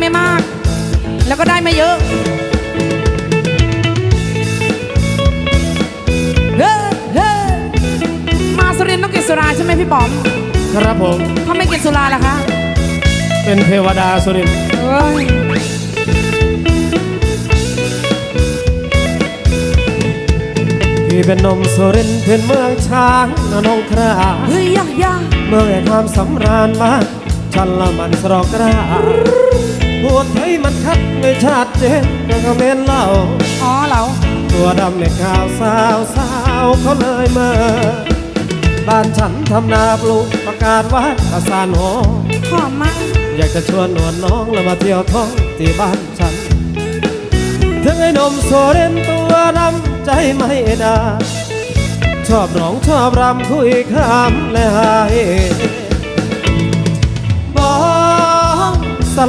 ไม่มาก แล้วก็ได้ไม่เยอะเฮ้เฮ้มาสุรินต้องกินสุราใช่ไหมพี่ป๋อมครับผมถ้าไม่กินสุราล่ะคะเป็นเทวดาสุรินที่เป็นนมสุรินเป็นเมืองช้างนนงคราเฮ้ยยะยเมื่อแห่งความสำราญมาฉันละมันสรอกรา พูดไทยมันคัดไม่ชัดเจนก็คอมเมนเล่า อ๋อเหรอตัวดำในข่าวสาวสาวเขาเลยเมื่อบ้านฉันทำนาปลูกประกาศว่าประสานหอ หอมมากอยากจะชวนหนวลน้องแล้วมาเที่ยวท้องที่บ้านฉัน ถึงไอ้หนมโซเรนตัวดำใจไม่ได้ชอบร้องชอบรำคุยคำและหายบ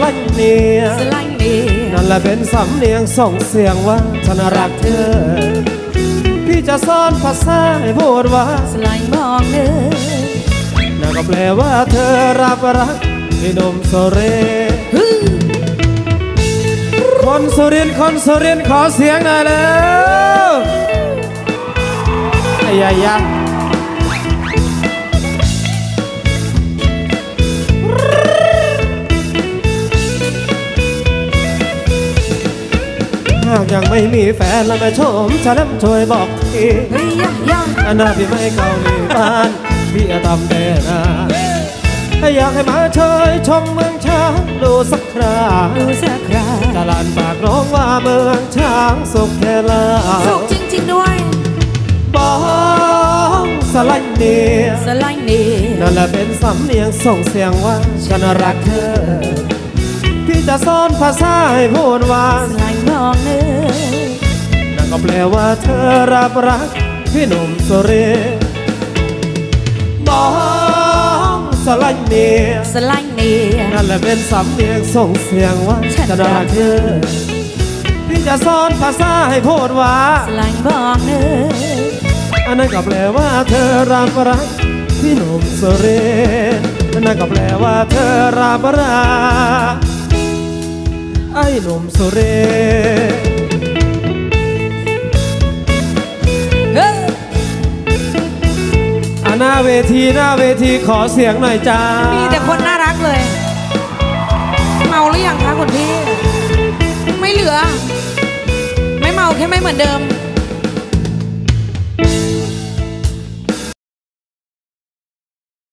ลันเนียสลังดีนั่นแหละเป็นสำเนียงส่งเสียงว่าฉันรักเธอ พี่จะสอนภาษาให้พูดว่าสลังมองเนื้อนั่นก็แปลว่าเธอรับรักไอ้หนมโซเรนฮึ่มคนสุรินทร์คนสุรินทร์ขอเสียงหน่อยแล้วไอ้ยายา หากยังไม่มีแฟนแล้วมาชมฉันช่วยบอกทีเฮ้ยยะยะอันนาพี่ไม่เกาหลีบ้านพี่จะทำได้นะถ้าอยากให้มาเชยชมเมืองช้างดูสักคราดูสักคราตลาดปากร้องว่าเมืองช้างสุขแค่ลาสุกจริง ๆ ด้วยบ้องสลันเนียสลังดีนั่นแหละเป็นสำเนียงส่งเสียงว่าฉันรักเธอ พี่จะสอนภาษาให้พูดว่า องเนื้อนั่นก็แปลว่าเธอรับรักพี่หนุ่มสุริน้องสลันเนียสลังดีนั่นแหละเป็นสำเนียงส่งเสียงว่าฉันฉันรักเธอพี่จะสอนภาษาให้พูดว่าสลังมองเนื้ออันนั้นก็แปลว่าเธอรับรักพี่หนุ่มสุรินั่นก็แปลว่าเธอรับรัก ไอ้หนุ่มสุรินทร์เฮ้ยอะหน้าเวทีหน้าเวทีขอเสียงหน่อยจ้ามีมีแต่คนน่ารักเลย เมาหรือยังคะคุณพี่ ไม่เหลือ ไม่เมาแค่ไม่เหมือนเดิม